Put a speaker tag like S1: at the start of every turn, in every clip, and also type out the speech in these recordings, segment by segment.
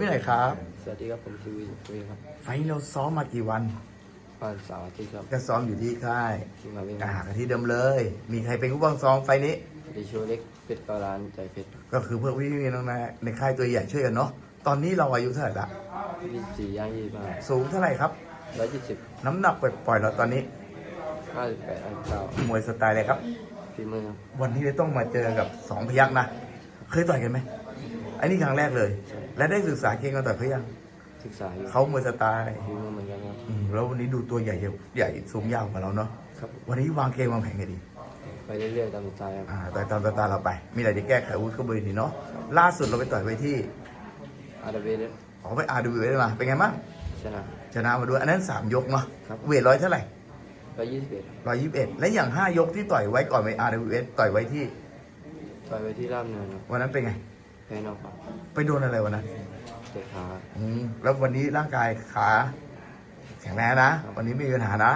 S1: พี่ไหนครับ
S2: สวัสดีครับผมชีวิตคุยครับ
S1: ไฟล์เราซ้อมมากี่วัน
S2: บ้านสาวอาทิตย์ครับ
S1: ก็ซ้อมอยู่ที่ค่าย
S2: ที่มาวิ่ง
S1: กาหากที่เดิมเลย มีใครเป็นผู้บังซ้อมไฟล์นี้
S2: ดิโชเล็กเพชรปาลานใจเพชร
S1: ก็คือเพื่อนพี่ๆน้องๆในค่ายตัวใหญ่ช่วยกันเนาะตอนนี้เราอายุเท่าไหร่ละ
S2: ยี่สิบสี่ย่างยี่สิบห้า
S1: สูงเท่าไหร่ครับ
S2: ร้อยยี่สิบ
S1: น้ำหนักปล่อยๆเราตอนนี้
S2: ห้าสิบแปดห้าสิบเก้าม
S1: วยสไตล์อะไรครับ
S2: ฝีมือครับ
S1: วันนี้เลยต้องมาเจอกับสองพยักนะ เคยต่อยกันไหม อันนี้ครั้งแรกเลย และได้ศึกษาเก่งกันต่อยเขายัง
S2: ศึกษาอยู่
S1: เขามวยสไตล์
S2: ฝีมือเหมือนกันครับ
S1: อืมแล้ววันนี้ดูตัวใหญ่ใหญ่สูงยาวกว่าเราเนาะ
S2: ครับ
S1: วันนี้วางเกมวางแผนกันดี
S2: ไปเรื่อยๆตามสไตล์ครับ
S1: อ่าต่อยตามสไตล์เราไป มีอะไรจะแก้ไขอาวุ้นก็บริทีเนาะล่าสุดเราไปต่อยไปที่
S2: อาร์เบส
S1: ขอไปอาร์ดูได้มาเป็นไงบ้าง
S2: ชนะ
S1: ชนะมาด้วยอันนั้นสามยกเนาะ
S2: ครับ
S1: เวทร้อยเท่าไหร่
S2: ร้อยยี่สิบเอ็ด
S1: ร้อยยี่สิบเอ็ดและอย่างห้ายกที่ต่อยไว้ก่อนไปอาร์ดูเอสต่อยไว้ที่
S2: ต่อยไปที่ร่ามเนินครับ
S1: วันนั้นเป็นไง
S2: แพ้นอกครับ
S1: ไปโดนอะไรวันนั้น
S2: เตะขา
S1: อืมแล้ววันนี้ร่างกายขาแข็งแรงนะ วันนี้ไม่มีปัญหานะ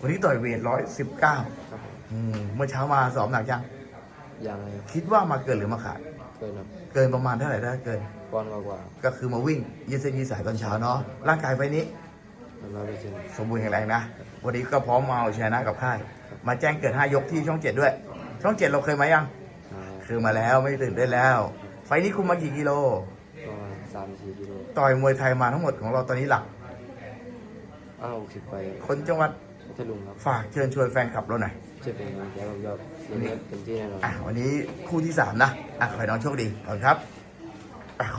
S1: วันนี้ต่อยเวทร้อยสิบเก้า
S2: ครับผม
S1: เมื่อเช้ามาสอบหนักยัง
S2: ยังเลยครับ
S1: คิดว่ามาเกินหรือมาขาด
S2: เกินครับ
S1: เกินประมาณเท่าไหร่ได้เกิน
S2: ก้อนกว่า
S1: ก็คือมาวิ่งยืดเส้นยืดสายตอนเช้าเนาะ ร่างกายไปนี้
S2: ร้อยเปอร์เซ็นต์
S1: สมบูรณ์แข็งแรงนะ วันนี้ก็พร้อมมาเอาชนะกับค่าย มาแจ้งเกิด 5 ยกที่ช่องเจ็ดด้วย ช่องเจ็ดเราเคยมายัง คือมาแล้วไม่ตื่นได้นแล้วไฟล์นี้คุมมากี่กิโล
S2: ประมาณสามสี่กิโล
S1: ต่อยมวยไทยมาทั้งหมดของเราตอนนี้หลัก
S2: อ้าวหกสิบไป
S1: คนจังหวัด
S2: พัทลุงครับ
S1: ฝากเชิญชวนแฟนคลับเราหน่อย
S2: จะเป็นกำลังใจกับยอดเล่นเต็มที่แน่นอน
S1: อะวันนี้คู่ที่3นะอะขอให้น้องโชคดีขอบคุณครับ